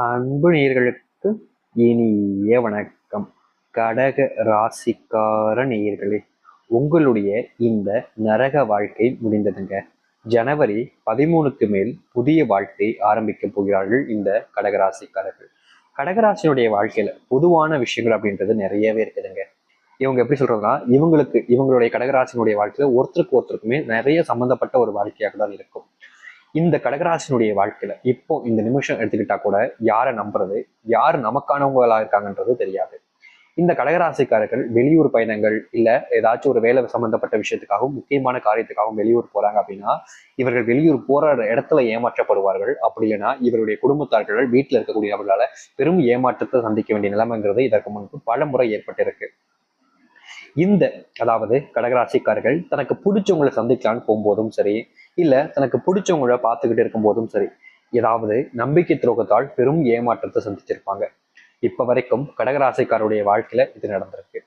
அன்பு நேர்களுக்கு இனிய வணக்கம். கடக ராசிக்கார நேயர்களே உங்களுடைய இந்த நரக வாழ்க்கை முடிந்ததுங்க. ஜனவரி பதிமூணுக்கு மேல் புதிய வாழ்க்கை ஆரம்பிக்க போகிறார்கள் இந்த கடகராசிக்காரர்கள். கடகராசினுடைய வாழ்க்கையில பொதுவான விஷயங்கள் அப்படின்றது நிறையவே இருக்குதுங்க. இவங்க எப்படி சொல்றதுன்னா இவங்களுக்கு இவங்களுடைய கடகராசினுடைய வாழ்க்கையில ஒருத்தருக்கு ஒருத்தருக்குமே நிறைய சம்பந்தப்பட்ட ஒரு வாழ்க்கையாக தான் இருக்கும். இந்த கடகராசினுடைய வாழ்க்கையில இப்போ இந்த நிமிஷம் எடுத்துக்கிட்டா கூட யாரை நம்புறது யார் நமக்கானவங்களா இருக்காங்கன்றது தெரியாது. இந்த கடகராசிக்காரர்கள் வெளியூர் பயணங்கள் இல்ல ஏதாச்சும் ஒரு வேலை சம்பந்தப்பட்ட விஷயத்துக்காகவும் முக்கியமான காரியத்துக்காகவும் வெளியூர் போறாங்க அப்படின்னா இவர்கள் வெளியூர் போற இடத்துல ஏமாற்றப்படுவார்கள். அப்படி இல்லைன்னா இவருடைய குடும்பத்தார்கள் வீட்டில் இருக்கக்கூடியவர்களால பெரும் ஏமாற்றத்தை சந்திக்க வேண்டிய நிலைமைங்கிறது இதற்கு முன்பு பல முறை ஏற்பட்டிருக்கு. இந்த அதாவது கடகராசிக்காரர்கள் தனக்கு பிடிச்சவங்களை சந்திக்கலான்னு போகும்போதும் சரி இல்ல தனக்கு பிடிச்சவங்கள பார்த்துக்கிட்டு இருக்கும்போதும் சரி ஏதாவது நம்பிக்கை துரோகத்தால் பெரும் ஏமாற்றத்தை சந்திச்சிருப்பாங்க. இப்ப வரைக்கும் கடகராசிக்காரருடைய வாழ்க்கையில இது நடந்திருக்கு.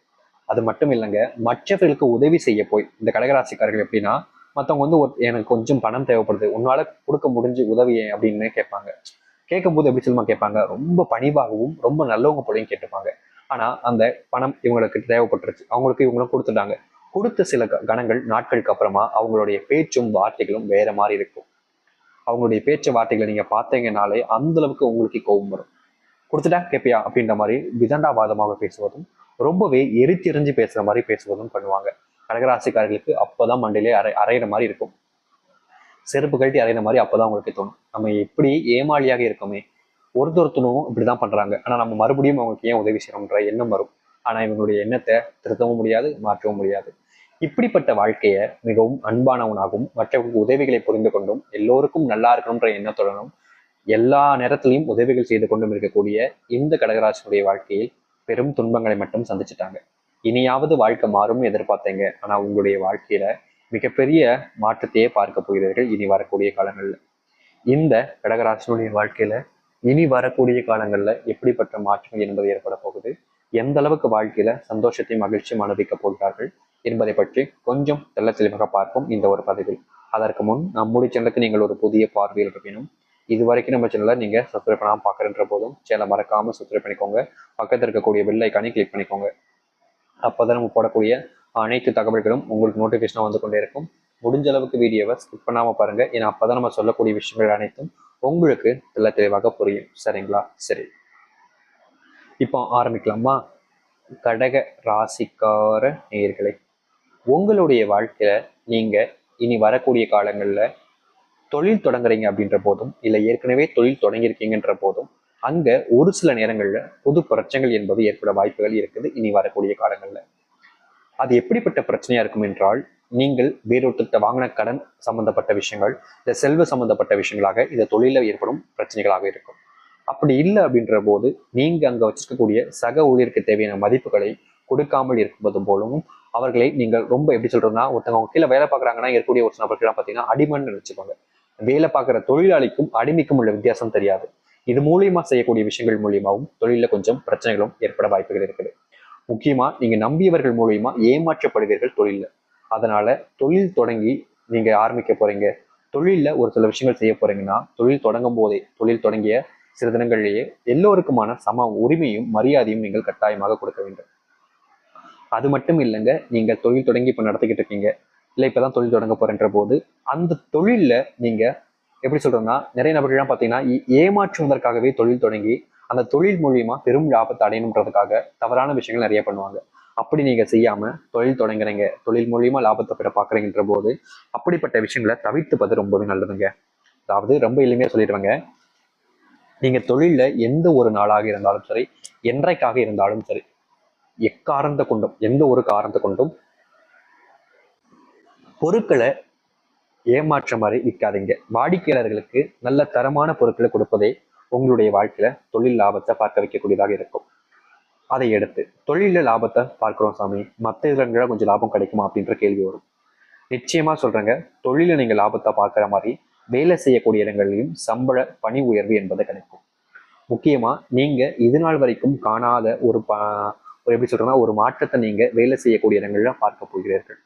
அது மட்டும் இல்லைங்க மற்றவர்களுக்கு உதவி செய்ய போய் இந்த கடகராசிக்காரர்கள் எப்படின்னா மற்றவங்க வந்து ஒரு எனக்கு கொஞ்சம் பணம் தேவைப்படுது உன்னால கொடுக்க முடிஞ்சு உதவியே அப்படின்னு கேட்பாங்க. கேட்கும்போது எப்படி சொல்லுமா கேட்பாங்க? ரொம்ப பணிவாகவும் ரொம்ப நல்லவங்க போலையும் கேட்டுப்பாங்க. ஆனா அந்த பணம் இவங்களுக்கு தேவைப்பட்டுருச்சு. அவங்களுக்கு இவங்களும் கொடுத்துட்டாங்க. கொடுத்த சில கணங்கள் நாட்களுக்கு அப்புறமா அவங்களுடைய பேச்சும் வார்த்தைகளும் வேற மாதிரி இருக்கும். அவங்களுடைய பேச்சு வார்த்தைகளை நீங்க பார்த்தீங்கனாலே அந்த அளவுக்கு உங்களுக்கு கோபம் வரும். கொடுத்துட்டா கேப்பியா அப்படின்ற மாதிரி விதண்டாவாதமாக பேசுவதும் ரொம்பவே எரித்தெறிஞ்சு பேசுற மாதிரி பேசுவதும் பண்ணுவாங்க. கடகராசிக்காரர்களுக்கு அப்போதான் மண்டையிலே அரை அரைகிற மாதிரி இருக்கும். செருப்பு கழட்டி அரைகிற மாதிரி அப்பதான் உங்களுக்கு தோணும். நம்ம எப்படி ஏமாளியாக இருக்கோமே ஒருத்தொருத்தனும் இப்படிதான் பண்றாங்க. ஆனா நம்ம மறுபடியும் அவங்களுக்கு ஏன் உதவி செய்யணும்ன்ற எண்ணம் வரும். ஆனா இவங்களுடைய எண்ணத்தை திருத்தவும் முடியாது மாற்றவும் முடியாது. இப்படிப்பட்ட வாழ்க்கையை மிகவும் அன்பானவனாகவும் மற்றவர்களுக்கு உதவிகளை புரிந்து கொண்டும் எல்லோருக்கும் நல்லா இருக்கணும்ன்ற எண்ணத்துடனும் எல்லா நேரத்திலையும் உதவிகள் செய்து கொண்டும் இருக்கக்கூடிய இந்த கடகராசனுடைய வாழ்க்கையில் பெரும் துன்பங்களை மட்டும் சந்திச்சிட்டாங்க. இனியாவது வாழ்க்கை மாறும்னு எதிர்பார்த்தீங்க. ஆனா உங்களுடைய வாழ்க்கையில மிகப்பெரிய மாற்றத்தையே பார்க்க போகிறீர்கள் இனி வரக்கூடிய காலங்களில். இந்த கடகராசனுடைய வாழ்க்கையில இனி வரக்கூடிய காலங்கள்ல எப்படிப்பட்ட மாற்றம் என்பது ஏற்பட போகுது? எந்த அளவுக்கு வாழ்க்கையில சந்தோஷத்தையும் மகிழ்ச்சியும் அனுபவிக்க போகிறார்கள் என்பதை பற்றி கொஞ்சம் தெல்ல தெளிவாக பார்ப்போம் இந்த ஒரு பதிவில். அதற்கு முன் நம்முடைய சேனலுக்கு நீங்கள் ஒரு புதிய பார்வையில் இருப்பினும் இது வரைக்கும் நம்ம சேனலை நீங்க சப்ஸ்கிரைப் பண்ணாமல் பார்க்குறன்ற போதும் சேனலை மறக்காம சப்ஸ்கிரைப் பண்ணிக்கோங்க. பக்கத்தில் இருக்கக்கூடிய பெல் கிளிக் பண்ணிக்கோங்க. அப்போதான் நம்ம போடக்கூடிய அனைத்து தகவல்களும் உங்களுக்கு நோட்டிஃபிகேஷனாக வந்து கொண்டே இருக்கும். முடிஞ்ச அளவுக்கு வீடியோவை ஸ்கிப் பண்ணாமல் பாருங்க. ஏன்னா அப்பதான் நம்ம சொல்லக்கூடிய விஷயங்கள் அனைத்தும் உங்களுக்கு தெல்ல தெளிவாக புரியும். சரிங்களா? சரி. இப்போ ஆரம்பிக்கலாமா? கடக ராசிக்கார நேர்களை உங்களுடைய வாழ்க்கையில நீங்க இனி வரக்கூடிய காலங்கள்ல தொழில் தொடங்குறீங்க அப்படின்ற போதும் இல்லை ஏற்கனவே தொழில் தொடங்கியிருக்கீங்கன்ற போதும் அங்க ஒரு சில நேரங்கள்ல புது பிரச்சனைகள் என்பது ஏற்பட வாய்ப்புகள் இருக்குது இனி வரக்கூடிய காலங்கள்ல. அது எப்படிப்பட்ட பிரச்சனையா இருக்கும் என்றால் நீங்கள் வேறொருத்த வாங்கின கடன் சம்பந்தப்பட்ட விஷயங்கள் இந்த செல்வ சம்பந்தப்பட்ட விஷயங்களாக இந்த தொழில ஏற்படும் பிரச்சனைகளாக இருக்கும். அப்படி இல்லை அப்படின்ற போது நீங்க அங்க வச்சிருக்கக்கூடிய சக ஊழியருக்கு தேவையான மதிப்புகளை கொடுக்காமல் இருக்கும்போது போலவும் அவர்களை நீங்கள் ரொம்ப எப்படி சொல்றதுன்னா ஒருத்தவங்க கீழே வேலை பார்க்குறாங்கன்னா இருக்கக்கூடிய ஒரு நபர்கள்லாம் பார்த்தீங்கன்னா அடிமன்னு வச்சுக்கோங்க வேலை பார்க்குற தொழிலாளிக்கும் அடிமைக்கும் உள்ள வித்தியாசம் தெரியாது. இது மூலியமா செய்யக்கூடிய விஷயங்கள் மூலியமாகவும் தொழில கொஞ்சம் பிரச்சனைகளும் ஏற்பட வாய்ப்புகள் இருக்குது. முக்கியமா நீங்க நம்பியவர்கள் மூலியமா ஏமாற்றப்படுவீர்கள் தொழில அதனால தொழில் தொடங்கி நீங்க ஆரம்பிக்க போறீங்க. தொழிலில் ஒரு சில விஷயங்கள் செய்ய போறீங்கன்னா தொழில் தொடங்கும் போதே தொழில் தொடங்கிய சில தினங்களிலேயே எல்லோருக்குமான சம உரிமையும் மரியாதையும் நீங்கள் கட்டாயமாக கொடுக்க வேண்டும். அது மட்டும் இல்லைங்க நீங்க தொழில் தொடங்கி இப்போ நடத்திக்கிட்டு இருக்கீங்க. இல்லை இப்பதான் தொழில் தொடங்க போறன்ற போது அந்த தொழில்ல நீங்க எப்படி சொல்றதுன்னா நிறைய நபர்கள்லாம் பார்த்தீங்கன்னா ஏமாற்றுவதற்காகவே தொழில் தொடங்கி அந்த தொழில் மூலியமா பெரும் லாபத்தை அடையணுன்றதுக்காக தவறான விஷயங்கள் நிறைய பண்ணுவாங்க. அப்படி நீங்கள் செய்யாமல் தொழில் தொடங்குறீங்க தொழில் மூலியமாக லாபத்தை பெற பார்க்குறீங்கன்ற போது அப்படிப்பட்ட விஷயங்களை தவிர்த்துப்பது ரொம்பவே நல்லதுங்க. அதாவது ரொம்ப எளிமையாக சொல்லிடுவாங்க. நீங்கள் தொழிலில் எந்த ஒரு நாளாக இருந்தாலும் சரி என்றைக்காக இருந்தாலும் சரி எக்காரணத்தை கொண்டும் எந்த ஒரு காரணத்தை கொண்டும் பொருட்களை ஏமாற்ற மாதிரி விற்காதீங்க வாடிக்கையாளர்களுக்கு நல்ல தரமான பொருட்களை கொடுப்பதே உங்களுடைய வாழ்க்கையில தொழில் லாபத்தை பார்க்க வைக்கக்கூடியதாக இருக்கும். அதை எடுத்து தொழிலில் லாபத்தை பார்க்குறோம் சாமி. மற்ற இடங்களில் கொஞ்சம் லாபம் கிடைக்குமா அப்படின்ற கேள்வி வரும். நிச்சயமாக சொல்கிறேங்க தொழிலில் நீங்கள் லாபத்தை பார்க்குற மாதிரி வேலை செய்யக்கூடிய இடங்கள்லையும் சம்பள பணி உயர்வு என்பது கிடைக்கும். முக்கியமாக நீங்கள் இது நாள் வரைக்கும் காணாத ஒரு ப ஒரு எப்படி சொல்கிறோன்னா ஒரு மாற்றத்தை நீங்கள் வேலை செய்யக்கூடிய இடங்களில் பார்க்க போகிறீர்கள்.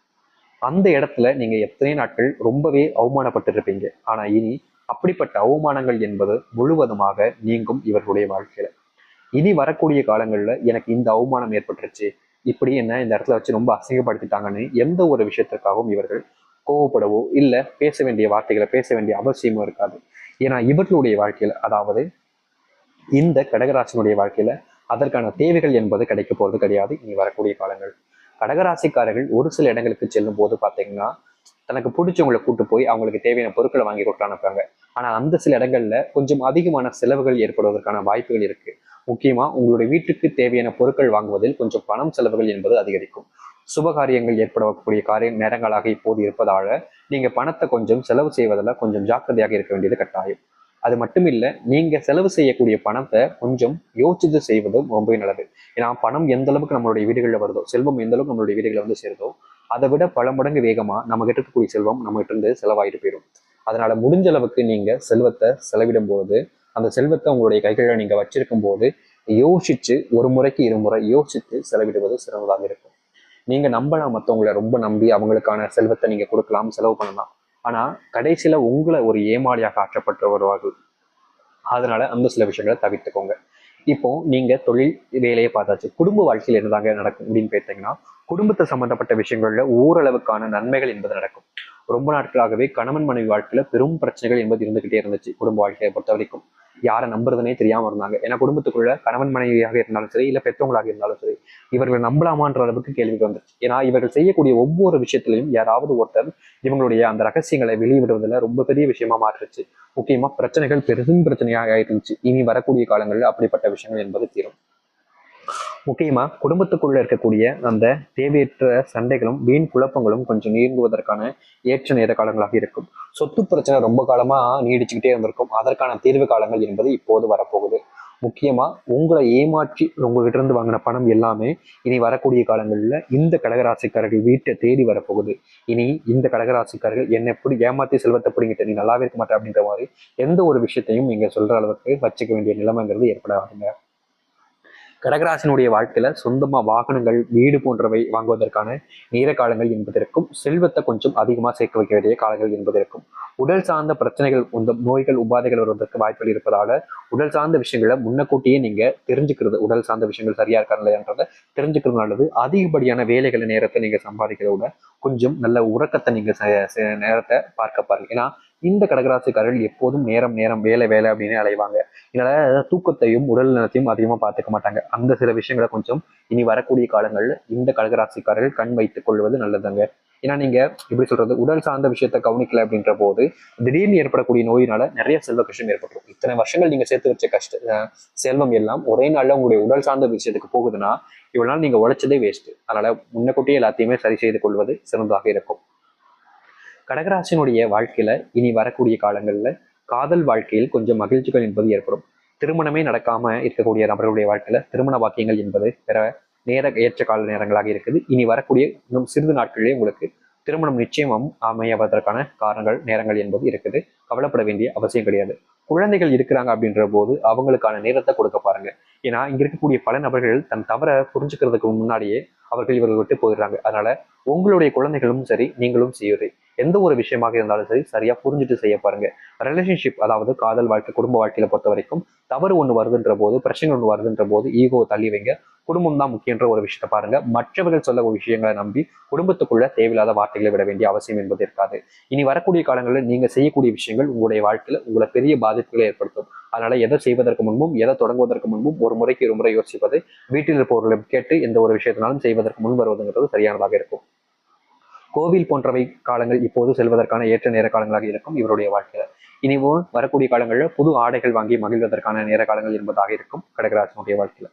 அந்த இடத்துல நீங்கள் எத்தனை நாட்கள் ரொம்பவே அவமானப்பட்டிருப்பீங்க. ஆனால் இனி அப்படிப்பட்ட அவமானங்கள் என்பது முழுவதுமாக நீங்கும் இவர்களுடைய வாழ்க்கையில். இனி வரக்கூடிய காலங்கள்ல எனக்கு இந்த அவமானம் ஏற்பட்டுருச்சு. இப்படி என்ன இந்த இடத்துல வச்சு ரொம்ப அசிங்கப்படுத்திட்டாங்கன்னு எந்த ஒரு விஷயத்திற்காகவும் இவர்கள் கோவப்படவோ இல்ல பேச வேண்டிய வார்த்தைகளை பேச வேண்டிய அவசியமும் இருக்காது. ஏன்னா இவர்களுடைய வாழ்க்கையில அதாவது இந்த கடகராசினுடைய வாழ்க்கையில அதற்கான தேவைகள் என்பது கிடைக்க போகிறது கிடையாது. இனி வரக்கூடிய காலங்கள். கடகராசிக்காரர்கள் ஒரு சில இடங்களுக்கு செல்லும் போது பாத்தீங்கன்னா தனக்கு பிடிச்சவங்களை கூட்டு போய் அவங்களுக்கு தேவையான பொருட்களை வாங்கி கொடுத்து அனுப்புறாங்க ஆனா அந்த சில இடங்கள்ல கொஞ்சம் அதிகமான செலவுகள் ஏற்படுவதற்கான வாய்ப்புகள் இருக்கு. முக்கியமாக உங்களுடைய வீட்டுக்கு தேவையான பொருட்கள் வாங்குவதில் கொஞ்சம் பணம் செலவுகள் என்பது அதிகரிக்கும். சுபகாரியங்கள் ஏற்படக்கூடிய காரிய நேரங்களாக இப்போது இருப்பதால நீங்கள் பணத்தை கொஞ்சம் செலவு செய்வதில் கொஞ்சம் ஜாக்கிரதையாக இருக்க வேண்டியது கட்டாயம். அது மட்டும் நீங்கள் செலவு செய்யக்கூடிய பணத்தை கொஞ்சம் யோசித்து செய்வதும் ரொம்பவே நல்லது. ஏன்னா பணம் எந்த அளவுக்கு நம்மளுடைய வீடுகளில் வருதோ செல்வம் எந்த அளவுக்கு நம்மளுடைய வீடுகளில் வந்து சேருதோ அதை விட பல மடங்கு வேகமாக நம்மகிட்ட இருக்கக்கூடிய செல்வம் நம்மகிட்ட இருந்து செலவாயிட்டு போயிடும். அதனால முடிஞ்ச அளவுக்கு நீங்க செல்வத்தை செலவிடும் போது அந்த செல்வத்தை உங்களுடைய கைகளில் நீங்க வச்சிருக்கும் போது யோசிச்சு ஒரு முறைக்கு இருமுறை யோசித்து செலவிடுவது சிறந்ததாக இருக்கும். நீங்க நம்பலாம் மற்றவங்களை ரொம்ப நம்பி அவங்களுக்கான செல்வத்தை நீங்க கொடுக்கலாம் செலவு பண்ணலாம். ஆனா கடைசியில உங்களை ஒரு ஏமாளியாக ஆற்றப்பட்டு வருவார்கள் அதனால அந்த சில விஷயங்களை தவிர்த்துக்கோங்க. இப்போ நீங்க தொழில் வேலையை பார்த்தாச்சு. குடும்ப வாழ்க்கையில் என்னதாங்க நடக்கும் அப்படின்னு பார்த்தீங்கன்னா குடும்பத்தை சம்பந்தப்பட்ட விஷயங்கள்ல ஓரளவுக்கான நன்மைகள் என்பது நடக்கும். ரொம்ப நாட்களாகவே கணவன் மனைவி வாழ்க்கையில பெரும் பிரச்சனைகள் என்பது இருந்துகிட்டே இருந்துச்சு குடும்ப வாழ்க்கையை பொறுத்த வரைக்கும் யாரை நம்புறதுனே தெரியாம இருந்தாங்க. ஏன்னா குடும்பத்துக்குள்ள கணவன் மனைவியாக இருந்தாலும் சரி இல்ல பெற்றவங்களாக இருந்தாலும் சரி இவர்களை நம்பலாமான்ற அளவுக்கு கேள்விக்கு வந்துருச்சு. ஏன்னா இவர்கள் செய்யக்கூடிய ஒவ்வொரு விஷயத்திலையும் யாராவது ஒருத்தர் இவங்களுடைய அந்த ரகசியங்களை வெளியிடுவதில் ரொம்ப பெரிய விஷயமா மாற்றுச்சு முக்கியமா பிரச்சனைகள் பெரும் பிரச்சனையாக ஆயிருந்துச்சு இனி வரக்கூடிய காலங்களில் அப்படிப்பட்ட விஷயங்கள் என்பது தீரும். முக்கியமா குடும்பத்துக்குள்ள இருக்கக்கூடிய அந்த தேவையற்ற சண்டைகளும் வீண் குழப்பங்களும் கொஞ்சம் நீங்குவதற்கான ஏற்ற நேர காலங்களாக இருக்கும். சொத்து பிரச்சனை ரொம்ப காலமா நீடிச்சுக்கிட்டே இருந்திருக்கும் அதற்கான தீர்வு காலங்கள் என்பது இப்போது வரப்போகுது. முக்கியமா உங்களை ஏமாற்றி உங்ககிட்ட இருந்து வாங்கின பணம் எல்லாமே இனி வரக்கூடிய காலங்களில் இந்த கடகராசிக்காரர்கள் வீட்டை தேடி வரப்போகுது. இனி இந்த கடகராசிக்காரர்கள் என்னை எப்படி ஏமாத்தி செல்வத்தை பிடிங்கிட்ட நீ நல்லாவே இருக்க மாட்டேன் அப்படின்ற மாதிரி எந்த ஒரு விஷயத்தையும் நீங்கள் சொல்ற அளவுக்கு வச்சுக்க வேண்டிய நிலைமைங்கிறது ஏற்படாதுங்க. கடகராசினுடைய வாழ்க்கையில சொந்தமா வாகனங்கள் வீடு போன்றவை வாங்குவதற்கான நேர காலங்கள் என்பதற்கும் செல்வத்தை கொஞ்சம் அதிகமா சேர்க்க வைக்க வேண்டிய காலங்கள் என்பதற்கும் உடல் சார்ந்த பிரச்சனைகள் இந்த நோய்கள் உபாதைகள் வருவதற்கு வாய்ப்புகள் இருப்பதால உடல் சார்ந்த விஷயங்களை முன்னக்கூட்டியே நீங்க தெரிஞ்சுக்கிறது. உடல் சார்ந்த விஷயங்கள் சரியா இருக்கா இல்லையான்றதை தெரிஞ்சுக்கிறது நல்லது அதிகப்படியான வேலைகளை நேரத்தை நீங்க சம்பாதிக்கிறத விட கொஞ்சம் நல்ல உறக்கத்தை நீங்க நேரத்தை பார்க்க பாருங்க. ஏன்னா இந்த கடகராசிக்காரர்கள் எப்போதும் நேரம் நேரம் வேலை வேலை அப்படின்னு அலைவாங்க. இதனால தூக்கத்தையும் உடல் நலத்தையும் அதிகமா பார்த்துக்க மாட்டாங்க. அந்த சில விஷயங்களை கொஞ்சம் இனி வரக்கூடிய காலங்கள்ல இந்த கடகராசிக்காரர்கள் கண் வைத்துக் கொள்வது நல்லதுங்க. ஏன்னா நீங்க எப்படி சொல்றது உடல் சார்ந்த விஷயத்த கவனிக்கல அப்படின்ற போது திடீர்னு ஏற்படக்கூடிய நோயினால நிறைய செல்வ கஷ்டம் ஏற்பட்டுரும். இத்தனை வருஷங்கள் நீங்க சேர்த்து வச்ச கஷ்ட செல்வம் எல்லாம் ஒரே நாள்ல உங்களுடைய உடல் சார்ந்த விஷயத்துக்கு போகுதுன்னா இவ்வளவு நாள் நீங்க உழைச்சதே வேஸ்ட் அதனால முன்னக்கூட்டியே எல்லாத்தையுமே சரி செய்து கொள்வது சிறந்ததாக இருக்கும். கடகராசினுடைய வாழ்க்கையில இனி வரக்கூடிய காலங்கள்ல காதல் வாழ்க்கையில் கொஞ்சம் மகிழ்ச்சிகள் என்பது ஏற்படும். திருமணமே நடக்காம இருக்கக்கூடிய நபர்களுடைய வாழ்க்கையில திருமண வாக்கியங்கள் என்பது பெற நேர ஏற்ற கால நேரங்களாக இருக்குது. இனி வரக்கூடிய இன்னும் சிறிது நாட்களிலே உங்களுக்கு திருமணம் நிச்சயமும் அமையவதற்கான காரணங்கள் நேரங்கள் என்பது இருக்குது. கவலைப்பட வேண்டிய அவசியம் கிடையாது. குழந்தைகள் இருக்கிறாங்க அப்படின்ற போது அவங்களுக்கான நேரத்தை கொடுக்க பாருங்க. ஏன்னா இங்க இருக்கக்கூடிய பல நபர்கள் தன் தவற புரிஞ்சுக்கிறதுக்கு முன்னாடியே அவர்கள் இவர்கள் விட்டு போயிடுறாங்க. அதனால உங்களுடைய குழந்தைகளும் சரி நீங்களும் செய்யுறீ எந்த ஒரு விஷயமாக இருந்தாலும் சரி சரியா புரிஞ்சுட்டு செய்ய பாருங்க. ரிலேஷன்ஷிப் அதாவது காதல் வாழ்க்கை குடும்ப வாழ்க்கையில பொறுத்த வரைக்கும் தவறு ஒன்று வருதுன்ற போது பிரச்சனை ஒன்று வருதுன்ற போது ஈகோ தள்ளி வைங்க. குடும்பம் தான் முக்கியன்ற ஒரு விஷயத்த பாருங்க. மற்றவர்கள் சொல்ல விஷயங்களை நம்பி குடும்பத்துக்குள்ள தேவையில்லாத வார்த்தைகளை விட வேண்டிய அவசியம் என்பது இருக்காது. இனி வரக்கூடிய காலங்களில் நீங்க செய்யக்கூடிய விஷயங்கள் உங்களுடைய வாழ்க்கையில உங்களை பெரிய பாதிப்புகளை ஏற்படுத்தும். அதனால எதை செய்வதற்கு முன்பும் எதை தொடங்குவதற்கு முன்பும் ஒரு முறைக்கு ஒரு முறை யோசிப்பது வீட்டில் இருப்பவர்களிடம் கேட்டு எந்த ஒரு விஷயத்தினாலும் செய்வதற்கு முன் வருவதுங்கிறது சரியானதாக இருக்கும். கோவில் போன்றவை காலங்கள் இப்போது செல்வதற்கான ஏற்ற நேர காலங்களாக இருக்கும் இவருடைய வாழ்க்கையில. இனிவும் வரக்கூடிய காலங்களில் புது ஆடைகள் வாங்கி மகிழ்வதற்கான நேர காலங்கள் என்பதாக இருக்கும் கடகராசனுடைய வாழ்க்கையில.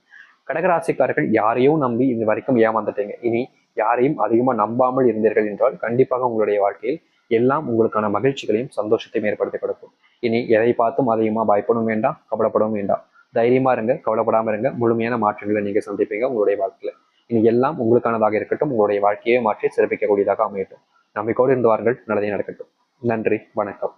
கடகராசிக்காரர்கள் யாரையும் நம்பி இது வரைக்கும் ஏமாந்துட்டீங்க. இனி யாரையும் அதிகமா நம்பாமல் இருந்தீர்கள் என்றால் கண்டிப்பாக உங்களுடைய வாழ்க்கையில் எல்லாம் உங்களுக்கான மகிழ்ச்சிகளையும் சந்தோஷத்தையும் ஏற்படுத்தி கொடுக்கும். இனி எதை பார்த்தும் அதிகமா பயப்படவும் வேண்டாம் கவலைப்படவும் வேண்டாம். தைரியமா இருங்க கவலைப்படாம இருங்க. முழுமையான மாற்றங்களை நீங்க சந்திப்பீங்க உங்களுடைய வாழ்க்கையில. இனி எல்லாம் உங்களுக்கானதாக இருக்கட்டும் உங்களுடைய வாழ்க்கையை மாற்றி சிறப்பிக்கக்கூடியதாக அமையட்டும். நம்பிக்கோடு இருந்து வாருங்கள். நல்லதே நடக்கட்டும். நன்றி வணக்கம்.